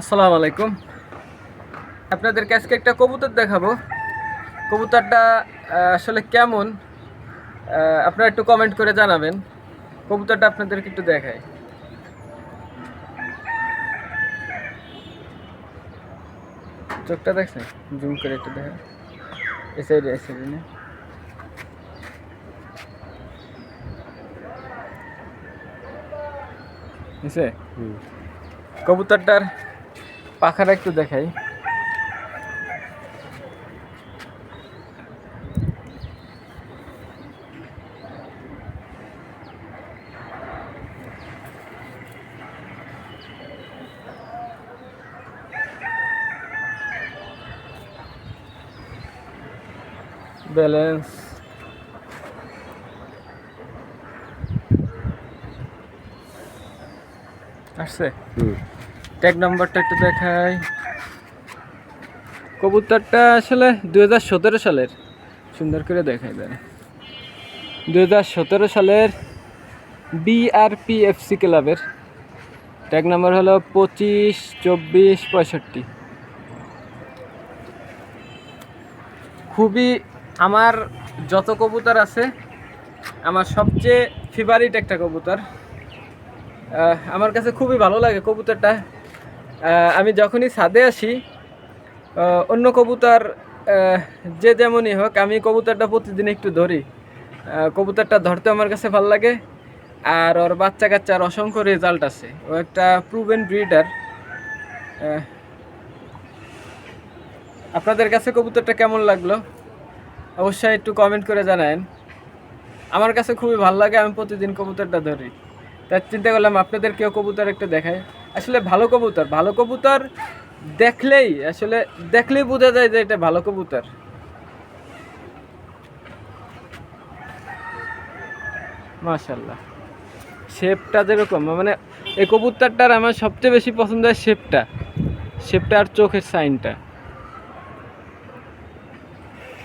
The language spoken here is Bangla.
আসসালামু আলাইকুম। আপনাদেরকে আজকে একটা কবুতর দেখাবো। কবুতরটা আসলে কেমন? আপনারা একটু কমেন্ট করে জানাবেন। কবুতরটা আপনাদেরকে একটু দেখাই। চোখটা দেখছেন? জুম করে একটু দেখা এই সাইডে এই সাইডে না কবুতরটার পাখাটা একটু দেখাই। ব্যালেন্স আসছে? ট্যাগ নাম্বারটা একটু দেখাই। কবুতরটা আসলে দু হাজার সতেরো সালের। সুন্দর করে দেখাই দেন। দু হাজার সতেরো সালের বিআরপিএফসি ক্লাবের। ট্যাগ নাম্বার হলো পঁচিশ, চব্বিশ, পঁয়ষট্টি। খুবই আমার যত কবুতর আছে, আমার সবচেয়ে ফেভারিট একটা কবুতর। আমার কাছে খুবই ভালো লাগে কবুতরটা। আমি যখনই ছাদে আসি অন্য কবুতর যে যেমনই হোক, আমি কবুতরটা প্রতিদিন একটু ধরি। কবুতরটা ধরতে আমার কাছে ভালো লাগে। আর ওর বাচ্চা কাচ্চার অসংখ্য রেজাল্ট আছে। ও একটা প্রুভেন ব্রিডার আপনাদের কাছে কবুতরটা কেমন লাগল? অবশ্যই একটু কমেন্ট করে জানায়েন। আমার কাছে খুবই ভালো লাগে, আমি প্রতিদিন কবুতরটা ধরি। তার চিন্তা করলাম আপনাদের কেউ কবুতর একটু দেখায় আসলে ভালো কবুতর ভালো কবুতর দেখলেই, আসলে দেখলেই বোঝা যায় যে এটা ভালো কবুতর। মাশাল্লাহ শেপটা যেরকম মানে এই কবুতরটার আমার সবচেয়ে বেশি পছন্দ হয় শেপটা শেপটা আর চোখের সাইনটা।